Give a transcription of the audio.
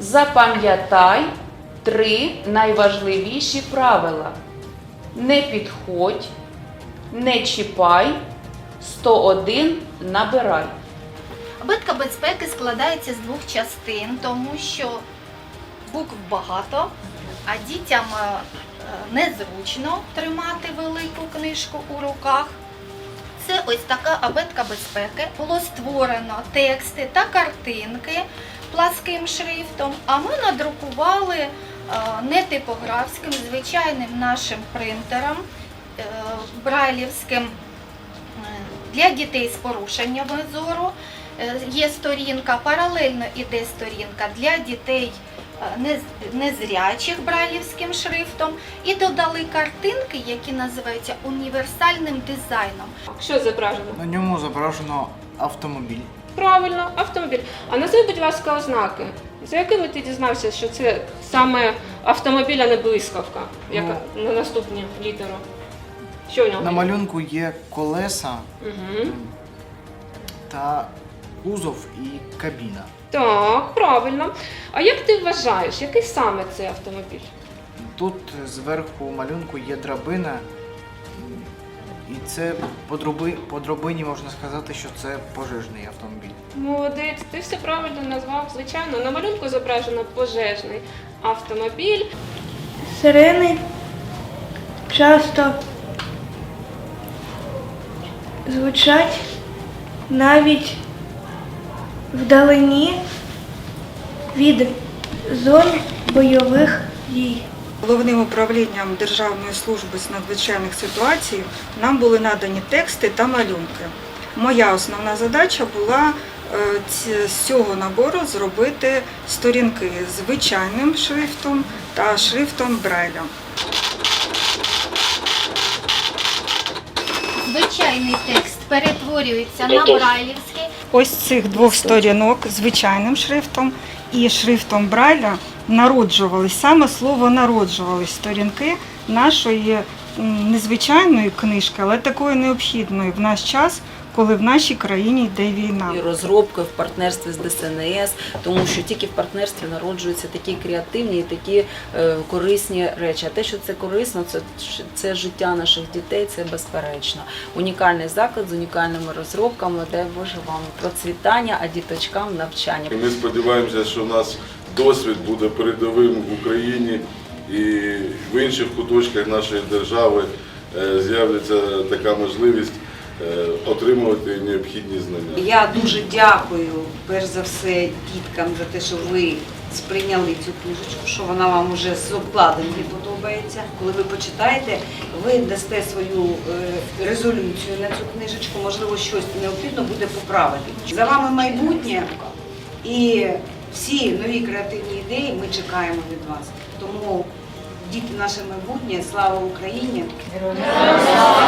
Запам'ятай три найважливіші правила: не підходь, не чіпай, 101 набирай. Абетка безпеки складається з двох частин, тому що букв багато, а дітям е, незручно тримати велику книжку у руках. Це ось така абетка безпеки. Було створено тексти та картинки пласким шрифтом, а ми надрукували е, не типографським, звичайним нашим принтером е, брайлівським е, для дітей з порушенням зору. Є сторінка, паралельно іде сторінка для дітей незрячих брайлівським шрифтом і додали картинки, які називаються універсальним дизайном. Що зображено? На ньому зображено автомобіль. Правильно, автомобіль. А назви, будь ласка, ознаки. За якими ти дізнався, що це саме автомобіль, а не блискавка, яка на наступну літеру? Що в нього? На малюнку є колеса Угу. та кузов і кабіна. Так, правильно. А як ти вважаєш, який саме цей автомобіль? Тут зверху малюнку є драбина, і це по, дроби, по драбині можна сказати, що це пожежний автомобіль. Молодець, ти все правильно назвав. Звичайно, на малюнку зображено пожежний автомобіль. Сирени часто звучать навіть вдалині від зон бойових дій. Головним управлінням Державної служби з надзвичайних ситуацій нам були надані тексти та малюнки. Моя основна задача була е, з цього набору зробити сторінки з звичайним шрифтом та шрифтом Брайля. Звичайний текст перетворюється на брайлівський. Ось цих двох сторінок звичайним шрифтом і шрифтом Брайля народжувались, саме слово народжувались сторінки нашої незвичайної книжки, але такої необхідної в наш час, коли в нашій країні йде війна. і розробки в партнерстві з ДСНС, тому що тільки в партнерстві народжуються такі креативні і такі е, корисні речі. А те, що це корисно, це, це життя наших дітей, це безперечно. Унікальний заклад з унікальними розробками, дай Боже вам процвітання, а діточкам навчання. І Ми сподіваємося, що у нас досвід буде передовим в Україні і в інших куточках нашої держави е, з'явиться така можливість отримувати необхідні знання. Я дуже дякую, перш за все, діткам за те, що ви сприйняли цю книжечку, що вона вам уже з обкладинки подобається. Коли ви почитаєте, ви дасте свою е, резолюцію на цю книжечку, можливо, щось необхідно буде поправити. За вами майбутнє і всі нові креативні ідеї ми чекаємо від вас. Тому діти наше майбутнє, слава Україні! Перемоги!